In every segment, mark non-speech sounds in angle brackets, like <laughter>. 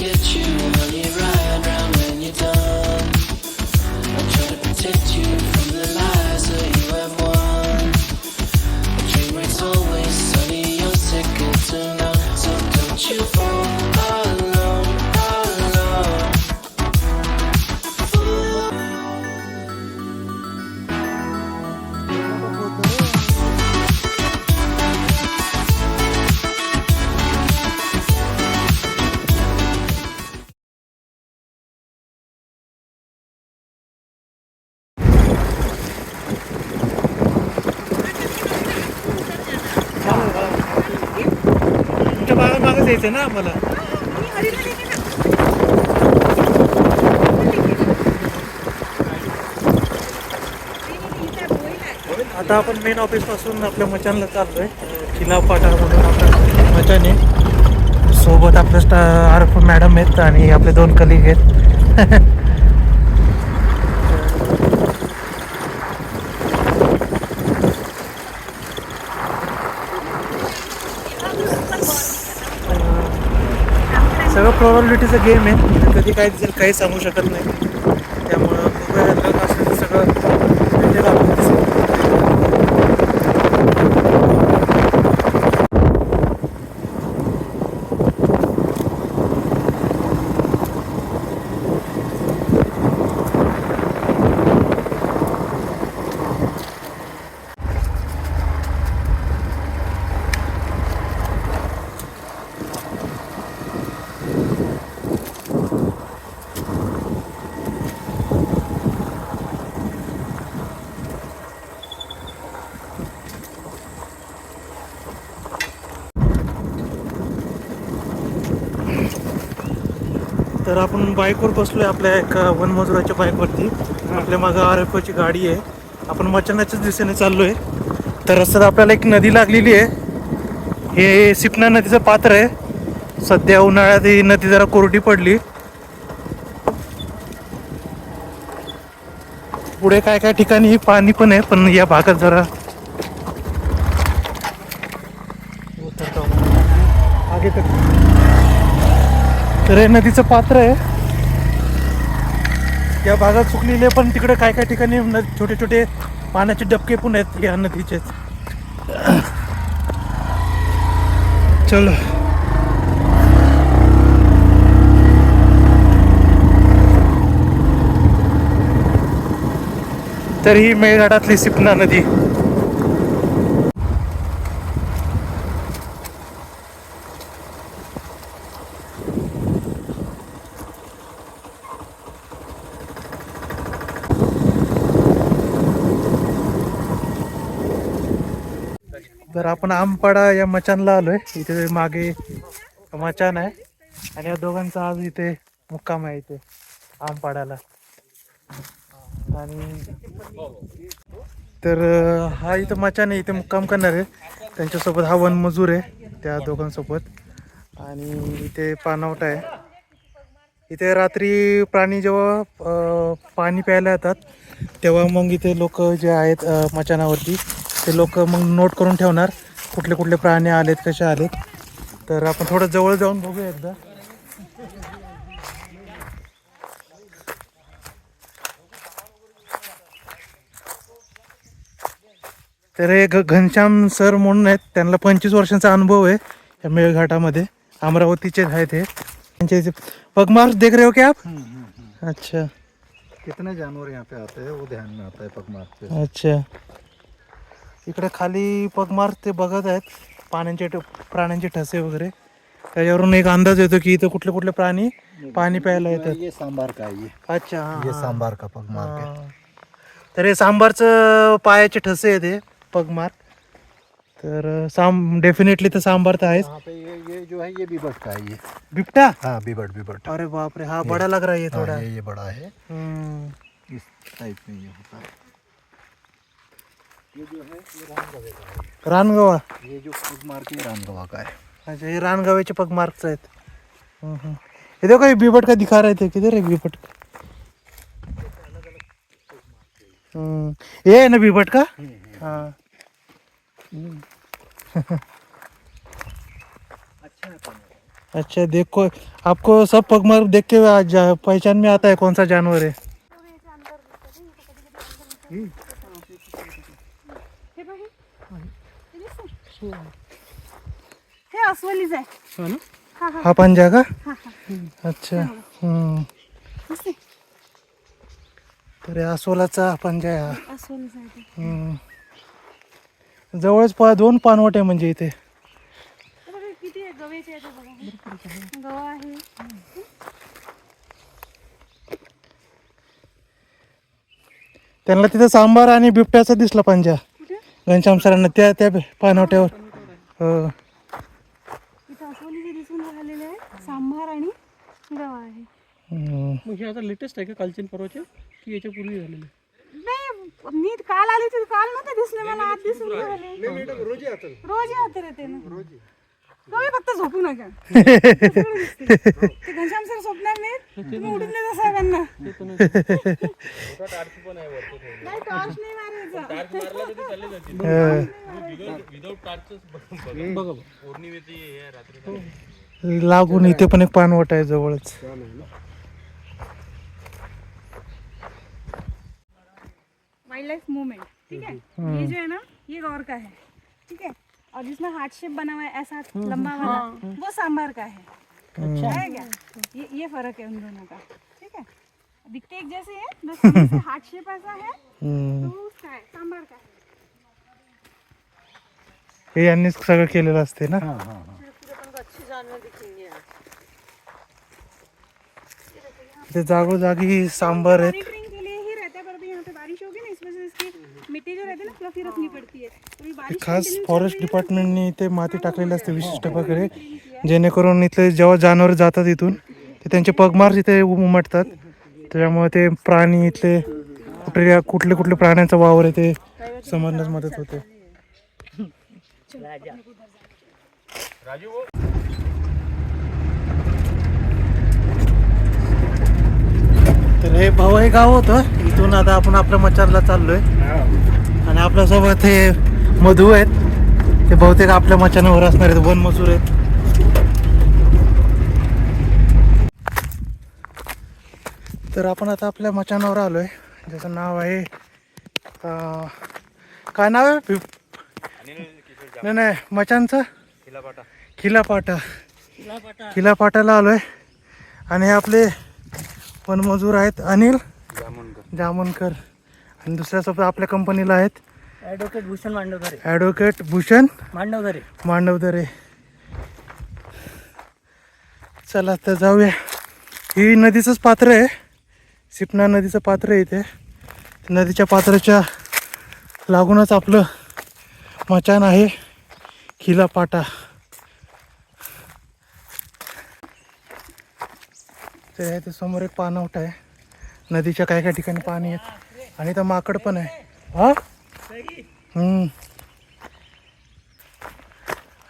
get you बागा ना आम्हाला. आता आपण मेन ऑफिसपासून आपल्या मचानला चाललोय. आहे पाटा म्हणून आपलं मचान. आहे सोबत आपलं स्टा आरफ मॅडम आहेत आणि आपले दोन कलिग आहेत. <laughs> सगळं गेम आहे. कधी काय दिसेल काही सांगू शकत नाही त्यामुळं मोबाईल लग असलं तर सगळं भेटेल आपल्याला दिसेल. तर आपण बाईकवर बसलोय आपल्या एका वनमजुराच्या बाईकवरती. आपल्या मागं आर एफ ची गाडी आहे. आपण मचानाच्याच दिशेने चाललोय. तर रस्त्यात आपल्याला एक नदी लागलेली आहे. हे सिपना नदीचं पात्र आहे. सध्या उन्हाळ्यात ही नदी जरा कोरडी पडली. पुढे काय काय ठिकाणी पाणी पण आहे पण या भागात जरा आगे तक तर हे नदीचं पात्र आहे. या भागात चुकलेले पण तिकडे काय काय ठिकाणी न- छोटे छोटे पाण्याचे डबके पण आहेत या नदीचे. चलो. तर ही मेळघाटातली सिपना नदी. आपण आमपाडा या मचानला आलोय. इथे मागे मचान आहे. आणि या दोघांचा आज इथे मुक्काम आहे इथे आमपाड्याला आणि तर हा इथं मचान आहे इथे मुक्काम करणार आहे. त्यांच्यासोबत हा वनमजूर आहे त्या दोघांसोबत. आणि इथे पानवट आहे. इथे रात्री प्राणी जेव्हा पाणी प्यायला येतात तेव्हा मग इथे लोक जे आहेत मचानावरती ते लोक मग नोट करून ठेवणार. कुठले कुठले प्राणी आलेत कसे आलेत? तर आपण थोडं जवळ जाऊन बघूया एकदा. तर हे घनश्याम सर म्हणून आहेत. त्यांना पंचवीस वर्षांचा अनुभव आहे या मेळघाटामध्ये. अमरावतीचे आहेत हे. त्यांचे पगमार्क देख रहे हो क्या आप? अच्छा. कितने जानवर यहाँ पे आते हैं? वो ध्यान में आता है पगमार्क पे। अच्छा. इकडे खाली पगमार्क ते बघत आहेत. पाण्याचे प्राण्यांचे ठसे वगैरे. त्याच्यावरून एक अंदाज येतो की इथं कुठले कुठले प्राणी पाणी प्यायला येतात. ये सांबार का है ये अच्छा हा, ये. सांबार का पगमार्क हा. तर हे सांबारचं पायाचे ठसे आहेत हे पगमार्क तर साम डेफिनेटली तर सांबार तर आहेच. यहाँ पे ये ये जो है ये बीबट का है ये बिबटा? हाँ बीबट बीबट. अरे बाप रे हा बडा लग रहा है ये थोड़ा. ये ये बड़ा है हम्म. इस टाइप में ये होता है. ये जो है ये रानगवे का है रानगवा ये जो रानगवा का है अच्छा ये पग मार्क्स आहेत. हम्म, हम्म. ये देखो ये बीबट का दिखा रहे थे. किधर है बीबट हम्म. ये है ना बीबट का हाँ अच्छा है. पानी अच्छा देखो आपको सब पगमार्क देख के जा- पहचान में आता है कौन सा जानवर है। हे बघ हे. हे दिसतंय? हे अस्वलीच आहे. हा हा. हा पंजा का हा हा. अच्छा. हम्म. दिसतंय? तर हे अस्वलाचा पंजा आहे हा अस्वलीच आहे ते. हम्म. जवळच पा दोन पानवट आहे म्हणजे इथे. हे बघा किती आहे गव्याचे आहे ते बघा. गवा आहे. त्यांना तिथं सांबार आणि बिबट्याचा दिसला पंजा घनश्याम सरांना त्या त्या पानवट्यावर हो आहे सांभार आणि गवा आहे हम्म. मग हे आता लेटेस्ट आहे का कालचे परवाचे की याच्या पूर्वी झालेले नाही मी काल आली होती काल नव्हते दिसले मला आज दिसून रोज येते रे ते ना तुम्ही फक्त झोपू नका. ते घनश्याम सर झोपणार नाहीत. तुम्ही उडून देता साहेबांना. नाही टॉर्च नाही मारायचा. अं, बघा लागून इथे पण एक पानवट आहे जवळच. वाइल्ड लाइफ मूवमेंट ठीक है ये जो है ना ये गौर का है ठीक है और जिसमें हार्ट शेप बना हुआ है ऐसा लंबा वाला वो सांबर का है। है क्या? ये ये फर्क है उन दोनों का। ठीक है? दिखते एक जैसे हैं बस <laughs> हार्ट शेप ऐसा है हम्म. तो उसका है सांबर का है। हे यांनीच सगळं केलेलं असते ना? हाँ हाँ हाँ। ते जागोजागी सांबार आहेत मॉनिटरिंग के लिए ही रहता है पर अभी यहाँ पे बारिश होगी ना इस वजह से इसकी मिट्टी रखनी पड़ती है बारिश खास फॉरेस्ट डिपार्टमेंटने इथे माती टाकलेली असते विशिष्ट प्रकारे. जेणेकरून इथले जेव्हा जनावर जातात इथून ते त्यांचे पगमार इथे उमटतात. त्याच्यामुळे ते प्राणी इथले कुठले कुठले कुठले प्राण्यांचा वावर आहे ते समजण्यास मदत होते. तर हे भवाई गाव होतं. इथून आता आपण आपल्या मचारला चाललोय. आणि आपल्यासोबत हे मधू आहेत. ते बहुतेक आपल्या मचानावर असणार आहेत वन मजूर आहेत. तर आपण आता आपल्या मचानावर आलोय. ज्याचं नाव आहे अं, काय नाव आहे? नाही नाही मचानचं खिलापाटा. खिलापाटाला आलोय. आणि हे आपले वनमजूर आहेत अनिल जामोनकर. आणि दुसऱ्यासोबत आपल्या कंपनीला आहेत ॲडव्होकेट भूषण मांडवधारे. ॲडव्होकेट भूषण? मांडवधारे. मांडवदरे चला तर जाऊया. ही नदीचंच पात्र आहे. सिपना नदीचं पात्र आहे इथे. नदीच्या पात्राच्या लागूनच आपलं मचान आहे. खिला पाटा. तर इथे समोर एक पाणवट आहे. नदीच्या काही काही ठिकाणी पाणी आहे. आणि इथं माकड पण आहे. हा?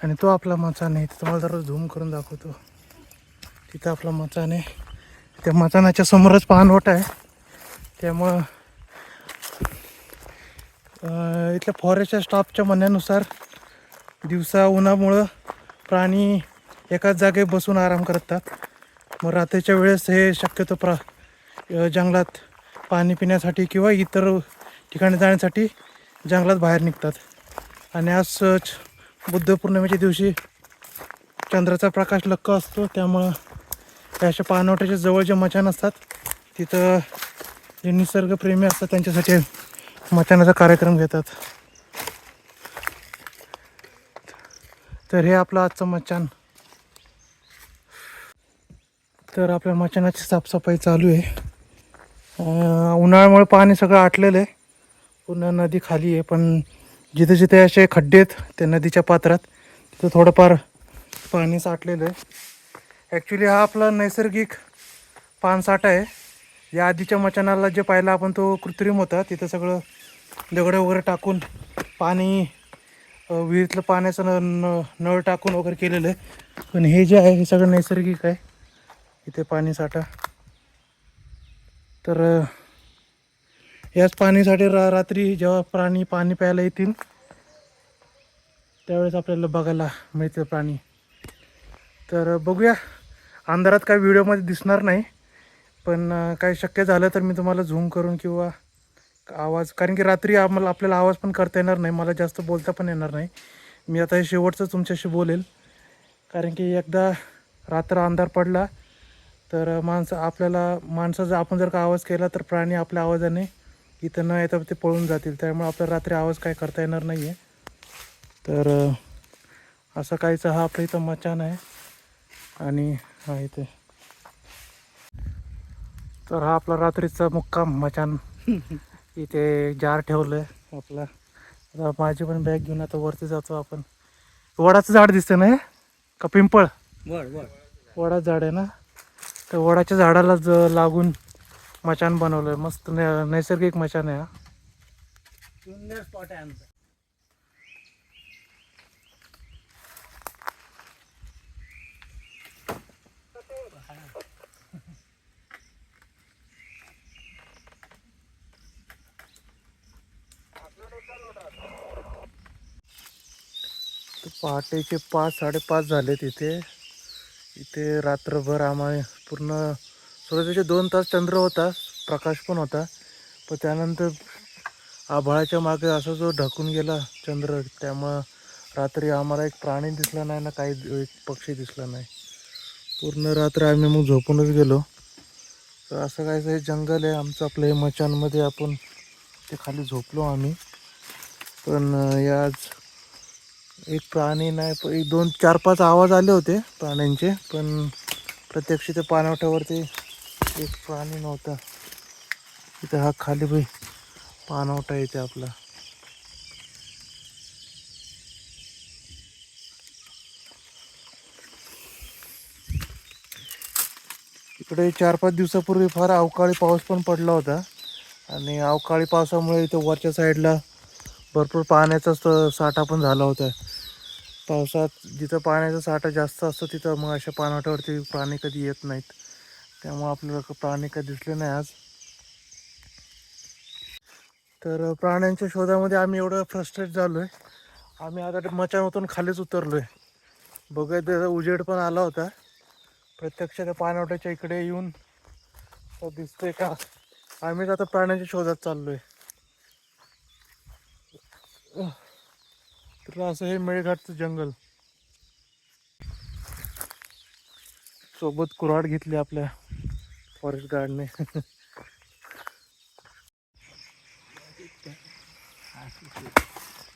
आणि तो आपला मचान आहे तुम्हाला जरा झूम करून दाखवतो. तिथं आपला मचान आहे त्या मचानाच्या समोरच पाणवट आहे. त्यामुळं इथल्या फॉरेस्टच्या स्टाफच्या म्हणण्यानुसार दिवसा उन्हामुळं प्राणी एकाच जागे बसून आराम करतात. मग रात्रीच्या वेळेस हे शक्यतो प्रा जंगलात पाणी पिण्यासाठी किंवा इतर ठिकाणी जाण्यासाठी जंगलात बाहेर निघतात. आणि आज बुद्ध पौर्णिमेच्या दिवशी चंद्राचा प्रकाश लक्क असतो. त्यामुळं त्या अशा पानवट्याच्या जवळ जे मचान असतात तिथं जे निसर्गप्रेमी असतात त्यांच्यासाठी मचानाचा कार्यक्रम घेतात. तर हे आपलं आजचं मचान. तर आपल्या मचानाची साफसफाई चालू आहे. उन्हाळ्यामुळे पाणी सगळं आटलेलं आहे. पूर्ण नदी खाली आहे पण जिथे जिथे असे खड्डे आहेत त्या नदीच्या पात्रात तिथं थोडंफार पाणी साठलेलं आहे. ॲक्च्युली हा आपला नैसर्गिक पानसाठा आहे. या आधीच्या मचानाला जे पाहिलं आपण तो कृत्रिम होता. तिथं सगळं दगडं वगैरे टाकून पाणी विहिरीतलं पाण्याचं न न- नळ टाकून वगैरे केलेलं आहे. पण हे जे आहे हे सगळं नैसर्गिक आहे. इथे पाणी साठा. तर याच पाणीसाठी रा रात्री जेव्हा प्राणी पाणी प्यायला येतील त्यावेळेस आपल्याला बघायला मिळते प्राणी. तर बघूया. अंधारात काय व्हिडिओमध्ये दिसणार नाही पण काही शक्य झालं तर मी तुम्हाला झूम करून किंवा आवाज कारण की रात्री आम्हाला आपल्याला आवाज पण करता येणार नाही मला जास्त बोलता पण येणार नाही. मी आता हे शेवटचं तुमच्याशी बोलेल. कारण की एकदा रात्र अंधार पडला तर माणसं आपल्याला माणसाचा आपण जर का आवाज केला तर प्राणी आपल्या आवाजाने इथं न येता ते पळून जातील. त्यामुळे आपल्याला रात्री आवाज काय करता येणार नाही आहे तर असं काहीचं हा आपल्या इथं मचान आहे. आणि हा इथे. तर हा आपला रात्रीचा मुक्काम मचान. <laughs> इथे जार ठेवलं आहे आपला. आता माझी पण बॅग घेऊन आता वरती जातो आपण. वडाचं झाड दिसतं ना हे? का पिंपळ? बर वडाचं झाड आहे ना? तर वडाच्या झाडाला ज लागून मचान बनवलं आहे मस्त न- नैसर्गिक मचान आहे हा. सुंदर स्पॉट आहे आमचा. पहाटेचे पाच साडेपाच झाले तिथे इथे रात्रभर आम्हाला पूर्ण सूर्याचे दोन तास चंद्र होता प्रकाश पण होता. पण त्यानंतर आभाळाच्या मागे असा जो ढकून गेला चंद्र त्यामुळं रात्री आम्हाला एक प्राणी दिसला नाही ना काही एक पक्षी दिसला नाही. पूर्ण रात्र आम्ही मग झोपूनच गेलो. तर असं काय हे जंगल आहे आमचं आपलं हे मचानमध्ये आपण ते खाली झोपलो आम्ही. पण अं, या आज एक प्राणी नाही पण एक दोन चार पाच आवाज आले होते प्राण्यांचे पण प्रत्यक्ष ते पाणवठ्यावरती एक प्राणी नव्हता. इथे हा खाली बाई पानवटा येते आपला. इकडे चार पाच दिवसापूर्वी फार अवकाळी पाऊस पण पडला होता. आणि अवकाळी पावसामुळे इथं वरच्या साईडला भरपूर पाण्याचा साठा पण झाला होता. पावसात जिथं पाण्याचा साठा जास्त असतो तिथं मग अशा पानवट्यावरती प्राणी कधी येत नाहीत. त्यामुळं आपल्याला प्राणी काही दिसले नाही आज. तर प्राण्यांच्या शोधामध्ये आम्ही एवढं फ्रस्ट्रेट झालो आहे आम्ही आता मचानमधून खालीच उतरलो आहे बघत त्याचा उजेड पण आला होता. प्रत्यक्ष त्या पाणवट्याच्या इकडे येऊन दिसतंय का? आम्हीच आता प्राण्यांच्या शोधात चाललो आहे तर असं हे मेळघाटचं जंगल. सोबत कुऱ्हाड घेतली आपल्या फॉरेस्ट गार्डने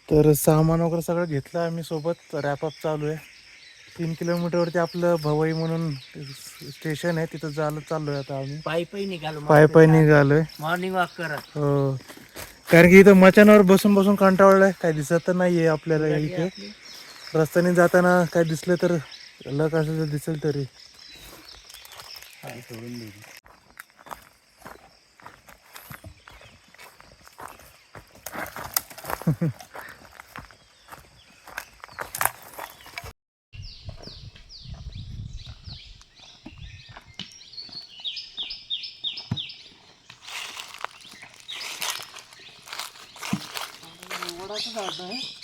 तर सामान वगैरे सगळं घेतलं आम्ही सोबत. रॅपअप चालू आहे. तीन किलोमीटरवरती आपलं भवई म्हणून स्टेशन आहे. तिथं जायला चाललो आहे आता आम्ही. पायी पायी निघालो पाय पाय निघालोय. मॉर्निंग वॉक करत. हो. कारण की इथं मचानावर बसून बसून कंटाळलंय. काय दिसत तर नाहीये आपल्याला इथे. रस्त्याने जाताना काय दिसलं तर लक असेल तर दिसेल तरी. Yani sorun değil. थोड़ा सा ज्यादा है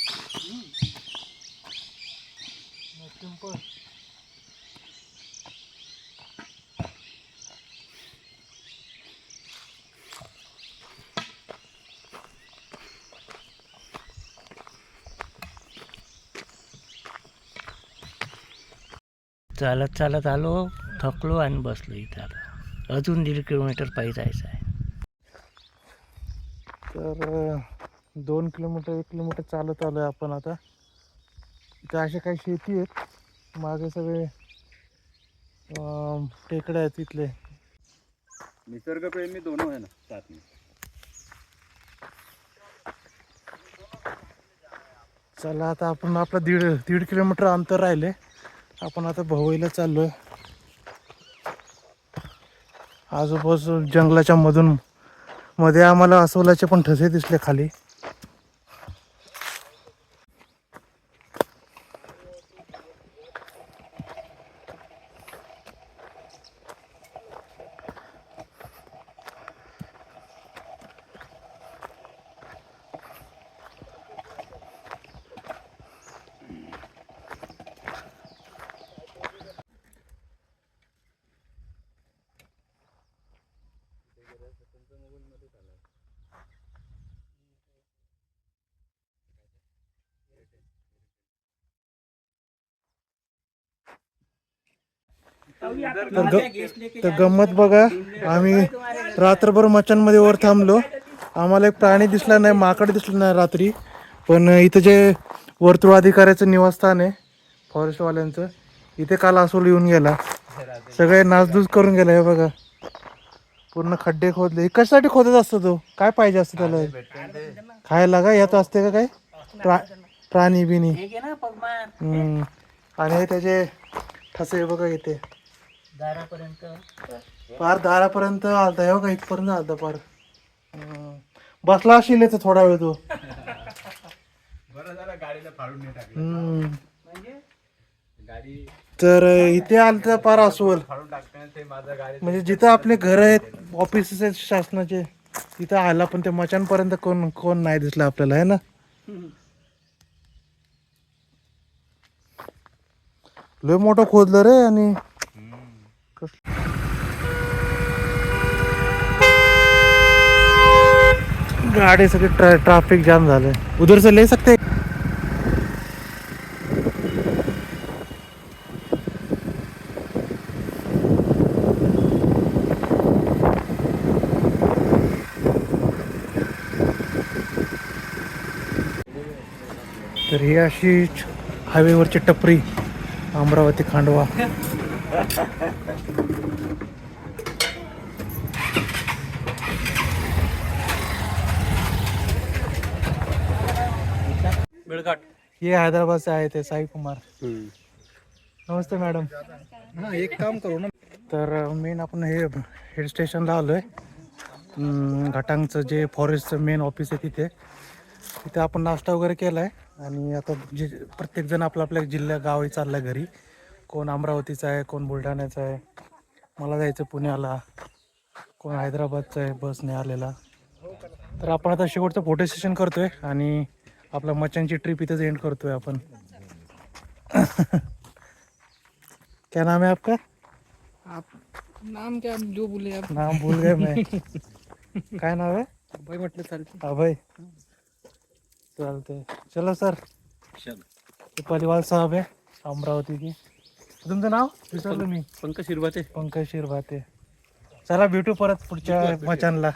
चालत चालत आलो थकलो आणि बसलो इथं आता. अजून दीड किलोमीटर पायी जायचं आहे. तर दोन किलोमीटर एक किलोमीटर चालत आलोय आपण आता. इथे अशा काही शेती आहेत. मागे सगळे अं, टेकड्या आहेत तिथले. निसर्ग प्रेमी दोनों है ना साथ में चला आता आपण आपलं दीड दीड किलोमीटर अंतर राहिले. आपण आता भवईला आहे आजूबाजू जंगलाच्या मधून मध्ये आम्हाला अस्वलाचे पण ठसे दिसले खाली. तर ग- तर गंमत बघा आम्ही रात्रभर मचांमध्ये वर थांबलो. आम्हाला एक प्राणी दिसला नाही माकड दिसलं नाही रात्री. पण इथं जे वर्तुळ अधिकाऱ्याचं निवासस्थान आहे फॉरेस्टवाल्यांचं इथे काल असोल येऊन गेला. सगळे नासधूस करून गेला हे बघा. पूर्ण खड्डे खोदले. हे कशासाठी खोदत असतो तो? काय पाहिजे असतं त्याला? खायला का? यात असते का काय? प्रा प्राणी बिनी हे. आणि हे त्याचे ठसे बघा इथे. दारापर्यंत? पार दारापर्यंत आलता हे बघा इथपर्यंत आलता पार. बसला असेल इथं थोडा वेळ तो. हम्म. तर इथे आलता पार अस्वल. म्हणजे जिथं आपले घर आहेत ऑफिसेस आहेत शासनाचे तिथं आला पण ते मचानपर्यंत कोण कोण नाही दिसलं आपल्याला आहे ना? लय मोठं खोदलं रे आणि गाडी सगळी ट्रा ट्रॅफिक जाम झालं उधर से ले सकते तर ही अशी हायवेवरची टपरी अमरावती खांडवा. ये हैदराबाद से आए थे साई कुमार. नमस्ते मॅडम. हाँ एक काम करो ना. तर मेन आपण हे हिल स्टेशनला आलो आहे घाटांगचं जे फॉरेस्टचं मेन ऑफिस आहे तिथे. तिथे आपण नाश्ता वगैरे केला आहे आणि आता जे प्रत्येकजण आपलं आपल्या जिल्ह्या गावी चाललं आहे घरी. कोण अमरावतीचा आहे कोण बुलढाण्याचा आहे मला जायचं पुण्याला कोण हैदराबादचा आहे बसने आलेला. तर आपण आता शेवटचं फोटो सेशन करतोय आणि आपला मच्छांची ट्रिप इथेच एंड करतोय आपण. <laughs> क्या नाम है आपका? नाम क्या जो बोले आप. नाम भूल गए मैं. <laughs> काय नाव आहे? भाई म्हटलं चालते अभय. चालते चलो सर. ते पलिवाल साहब आहे अमरावती की. तुमचं नाव? विसरलो मी. पंकज शिरवाते पंकज शिरभाते. चला भेटू परत पुढच्या मचानला.